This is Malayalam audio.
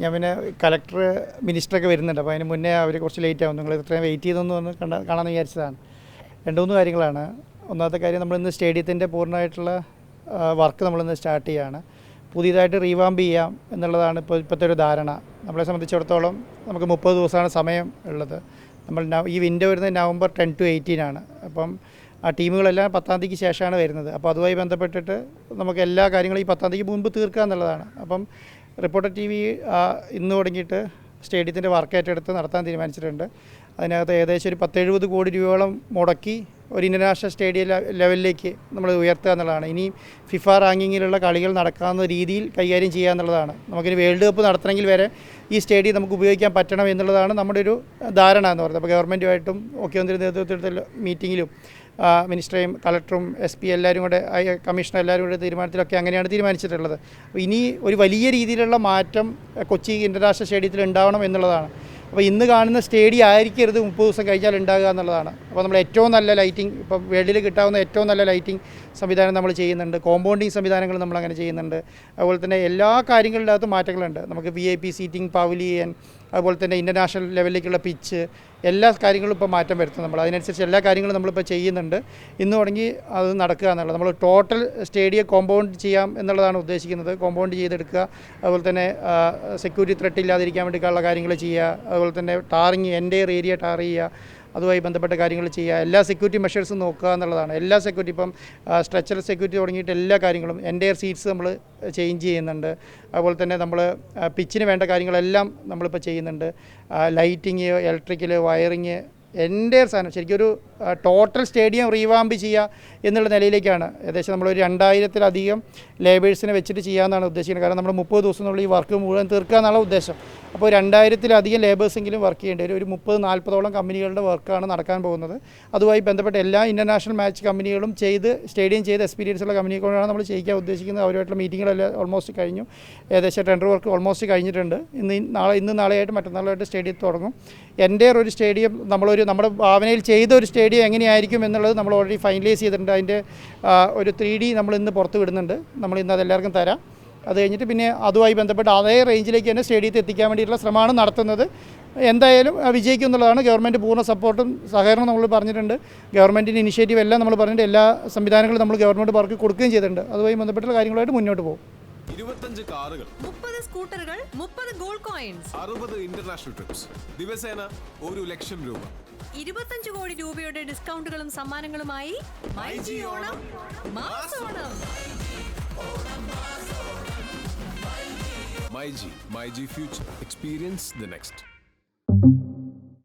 ഞാൻ പിന്നെ കലക്ടർ മിനിസ്റ്ററൊക്കെ വരുന്നുണ്ട്. അപ്പോൾ അതിന് മുന്നേ അവർ കുറച്ച് ലേറ്റ് ആവും. നിങ്ങൾ ഇത്രയും വെയിറ്റ് ചെയ്തൊന്ന് വന്ന് കണ്ട കാണാമെന്ന് വിചാരിച്ചതാണ്. രണ്ട് മൂന്ന് കാര്യങ്ങളാണ്. ഒന്നാമത്തെ കാര്യം നമ്മൾ ഇന്ന് സ്റ്റേഡിയത്തിന്റെ പൂർണമായിട്ടുള്ള വർക്ക് നമ്മളിന്ന് സ്റ്റാർട്ട് ചെയ്യുകയാണ് പുതിയതായിട്ട് റീവാമ്പ് ചെയ്യാം എന്നുള്ളതാണ് ഇപ്പോൾ ഇപ്പോഴത്തെ ഒരു ധാരണ. നമ്മളെ സംബന്ധിച്ചിടത്തോളം നമുക്ക് മുപ്പത് ദിവസമാണ് സമയം ഉള്ളത്. നമ്മൾ ഈ വിൻഡോ വരുന്നത് നവംബർ ടെൻ ടു എയ്റ്റീൻ ആണ്. അപ്പം ആ ടീമുകളെല്ലാം പത്താം തീയതിക്ക് ശേഷമാണ് വരുന്നത്. അപ്പോൾ അതുമായി ബന്ധപ്പെട്ടിട്ട് നമുക്ക് എല്ലാ കാര്യങ്ങളും ഈ പത്താം തീയതിക്ക് മുൻപ് തീർക്കുക എന്നുള്ളതാണ് അപ്പം റിപ്പോർട്ടർ ടി വി ഇന്ന് തുടങ്ങിയിട്ട് സ്റ്റേഡിയത്തിന്റെ വർക്ക് ഏറ്റെടുത്ത് നടത്താൻ തീരുമാനിച്ചിട്ടുണ്ട്. അതിനകത്ത് ഏകദേശം ഒരു പത്തെഴുപത് കോടി രൂപയോളം മുടക്കി ഒരു ഇന്റർനാഷണൽ സ്റ്റേഡിയം ലെവലിലേക്ക് നമ്മൾ ഉയർത്തുക എന്നുള്ളതാണ്. ഇനി ഫിഫ റാങ്കിങ്ങിലുള്ള കളികൾ നടക്കാവുന്ന രീതിയിൽ കൈകാര്യം ചെയ്യുക എന്നുള്ളതാണ്. നമുക്കിനി വേൾഡ് കപ്പ് നടത്തണമെങ്കിൽ വരെ ഈ സ്റ്റേഡിയം നമുക്ക് ഉപയോഗിക്കാൻ പറ്റണം എന്നുള്ളതാണ് നമ്മുടെ ഒരു ധാരണ എന്ന് പറയുന്നത്. അപ്പോൾ ഗവൺമെന്റുമായിട്ടും മുഖ്യമന്ത്രി നേതൃത്വത്തിൽ മീറ്റിങ്ങിലും മിനിസ്റ്ററേയും കളക്ടറും എസ് പി എല്ലാവരും കൂടെ കമ്മീഷണർ എല്ലാവരും കൂടെ തീരുമാനത്തിലൊക്കെ അങ്ങനെയാണ് തീരുമാനിച്ചിട്ടുള്ളത്. ഇനി ഒരു വലിയ രീതിയിലുള്ള മാറ്റം കൊച്ചി ഇന്റർനാഷണൽ സ്റ്റേഡിയത്തിൽ ഉണ്ടാവണം എന്നുള്ളതാണ്. അപ്പോൾ ഇന്ന് കാണുന്ന സ്റ്റേഡിയം ആയിരിക്കരുത് മുപ്പത് ദിവസം കഴിഞ്ഞാൽ ഉണ്ടാകുക എന്നുള്ളതാണ്. അപ്പോൾ നമ്മൾ ഏറ്റവും നല്ല ലൈറ്റിംഗ് ഇപ്പോൾ വേൾഡിൽ കിട്ടാവുന്ന ഏറ്റവും നല്ല ലൈറ്റിംഗ് സംവിധാനം നമ്മൾ ചെയ്യുന്നുണ്ട്. കോമ്പൗണ്ടിങ് സംവിധാനങ്ങൾ നമ്മൾ അങ്ങനെ ചെയ്യുന്നുണ്ട്. അതുപോലെ തന്നെ എല്ലാ കാര്യങ്ങളുടെ അകത്തും മാറ്റങ്ങളുണ്ട്. നമുക്ക് V I P seating pavilion അതുപോലെ തന്നെ ഇന്റർനാഷണൽ ലെവലിലേക്കുള്ള പിച്ച് എല്ലാ കാര്യങ്ങളും ഇപ്പോൾ മാറ്റം വരുത്തും നമ്മൾ. അതിനനുസരിച്ച് എല്ലാ കാര്യങ്ങളും നമ്മളിപ്പോൾ ചെയ്യുന്നുണ്ട്. ഇന്ന് തുടങ്ങി അത് നടക്കുക എന്നുള്ളത്. നമ്മൾ ടോട്ടൽ സ്റ്റേഡിയം കോമ്പൗണ്ട് ചെയ്യാം എന്നുള്ളതാണ് ഉദ്ദേശിക്കുന്നത്. കോമ്പൗണ്ട് ചെയ്തെടുക്കുക. അതുപോലെ തന്നെ സെക്യൂരിറ്റി ത്രെട്ട് ഇല്ലാതിരിക്കാൻ വേണ്ടിയിട്ടുള്ള കാര്യങ്ങൾ ചെയ്യുക. അതുപോലെ തന്നെ ടാറിങ് എന്റെ ഏരിയ ടാർ ചെയ്യുക അതുമായി ബന്ധപ്പെട്ട കാര്യങ്ങൾ ചെയ്യുക എല്ലാ സെക്യൂരിറ്റി മെഷേഴ്സും നോക്കുക എന്നുള്ളതാണ്. എല്ലാ സെക്യൂരിറ്റി ഇപ്പം സ്ട്രെച്ചർ സെക്യൂരിറ്റി തുടങ്ങിയിട്ട് എല്ലാ കാര്യങ്ങളും എന്റെ സീറ്റ്സ് നമ്മൾ ചേഞ്ച് ചെയ്യുന്നുണ്ട്. അതുപോലെ തന്നെ നമ്മൾ പിച്ചിന് വേണ്ട കാര്യങ്ങളെല്ലാം നമ്മളിപ്പോൾ ചെയ്യുന്നുണ്ട്. ലൈറ്റിങ് ഇലക്ട്രിക്കൽ വയറിങ് എന്റെ സാധനം ശരിക്കും ഒരു ടോട്ടൽ സ്റ്റേഡിയം റീവാമ്പ് ചെയ്യുക എന്നുള്ള നിലയിലേക്കാണ്. ഏകദേശം നമ്മളൊരു രണ്ടായിരത്തിലധികം ലേബേഴ്സിനെ വെച്ചിട്ട് ചെയ്യാമെന്നാണ് ഉദ്ദേശിക്കുന്നത്. കാരണം നമ്മൾ മുപ്പത് ദിവസം നമ്മൾ ഈ വർക്ക് മുഴുവൻ തീർക്കുക എന്നുള്ള ഉദ്ദേശം. അപ്പോൾ രണ്ടായിരത്തിലധികം ലേബേഴ്സെങ്കിലും വർക്ക് ചെയ്യേണ്ടി വരും. ഒരു മുപ്പത് നാൽപ്പതോളം കമ്പനികളുടെ വർക്കാണ് നടക്കാൻ പോകുന്നത്. അതുമായി ബന്ധപ്പെട്ട എല്ലാ ഇന്റർനാഷണൽ മാച്ച് കമ്പനികളും ചെയ്ത് സ്റ്റേഡിയം ചെയ്ത് എക്സ്പീരിയൻസ് ഉള്ള കമ്പനികളാണ് നമ്മൾ ചെയ്യിക്കാൻ ഉദ്ദേശിക്കുന്നത്. അവരുമായിട്ടുള്ള മീറ്റിങ്ങുകളെല്ലാം ഓൾമോസ്റ്റ് കഴിഞ്ഞു. ഏകദേശം ടെൻഡർ വർക്ക് ഓൾമോസ്റ്റ് കഴിഞ്ഞിട്ടുണ്ട്. ഇന്ന് നാളെ ഇന്ന് നാളെയായിട്ട് മറ്റന്നാളായിട്ട് സ്റ്റേഡിയം തുടങ്ങും. എന്റെ ഒരു സ്റ്റേഡിയം നമ്മളൊരു നമ്മുടെ ഭാവനയിൽ ചെയ്ത ഒരു സ്റ്റേഡിയം എങ്ങനെയായിരിക്കും എന്നുള്ളത് നമ്മൾ ഓൾറെഡി ഫൈനലൈസ് ചെയ്തിട്ടുണ്ട്. അതിന്റെ ഒരു ത്രീ ഡി നമ്മൾ ഇന്ന് പുറത്ത് വിടുന്നുണ്ട്. നമ്മൾ ഇന്ന് അതെല്ലാവർക്കും തരാം. അത് കഴിഞ്ഞിട്ട് പിന്നെ അതുമായി ബന്ധപ്പെട്ട് അതേ റേഞ്ചിലേക്ക് തന്നെ സ്റ്റേഡിയത്തിൽ എത്തിക്കാൻ വേണ്ടിയിട്ടുള്ള ശ്രമമാണ് നടത്തുന്നത്. എന്തായാലും വിജയിക്കും എന്നുള്ളതാണ് ഗവൺമെന്റ് പൂർണ സപ്പോർട്ടും സഹകരണവും നമ്മൾ പറഞ്ഞിട്ടുണ്ട്. ഗവൺമെന്റിന്റെ ഇനിഷ്യേറ്റീവ് എല്ലാം നമ്മൾ പറഞ്ഞിട്ട് എല്ലാ സംവിധാനങ്ങളും നമ്മൾ ഗവൺമെന്റ് പാർക്ക് കൊടുക്കുകയും ചെയ്തിട്ടുണ്ട്. അതുമായി ബന്ധപ്പെട്ടുള്ള കാര്യങ്ങളായിട്ട് മുന്നോട്ട് പോകും. ഇരുപത്തഞ്ച് കാറുകൾ മുപ്പത് സ്കൂട്ടറുകൾ മുപ്പത് ഗോൾഡ് കോയിൻസ്. അറുപത് ഇന്റർനാഷണൽ ട്രിപ്സ്. ദിവസേന ഒരു ലക്ഷം രൂപ. ഇരുപത്തഞ്ച് കോടി രൂപയുടെ ഡിസ്കൗണ്ടുകളും സമ്മാനങ്ങളുമായി my G Onam mass Onam. Future. Experience the next.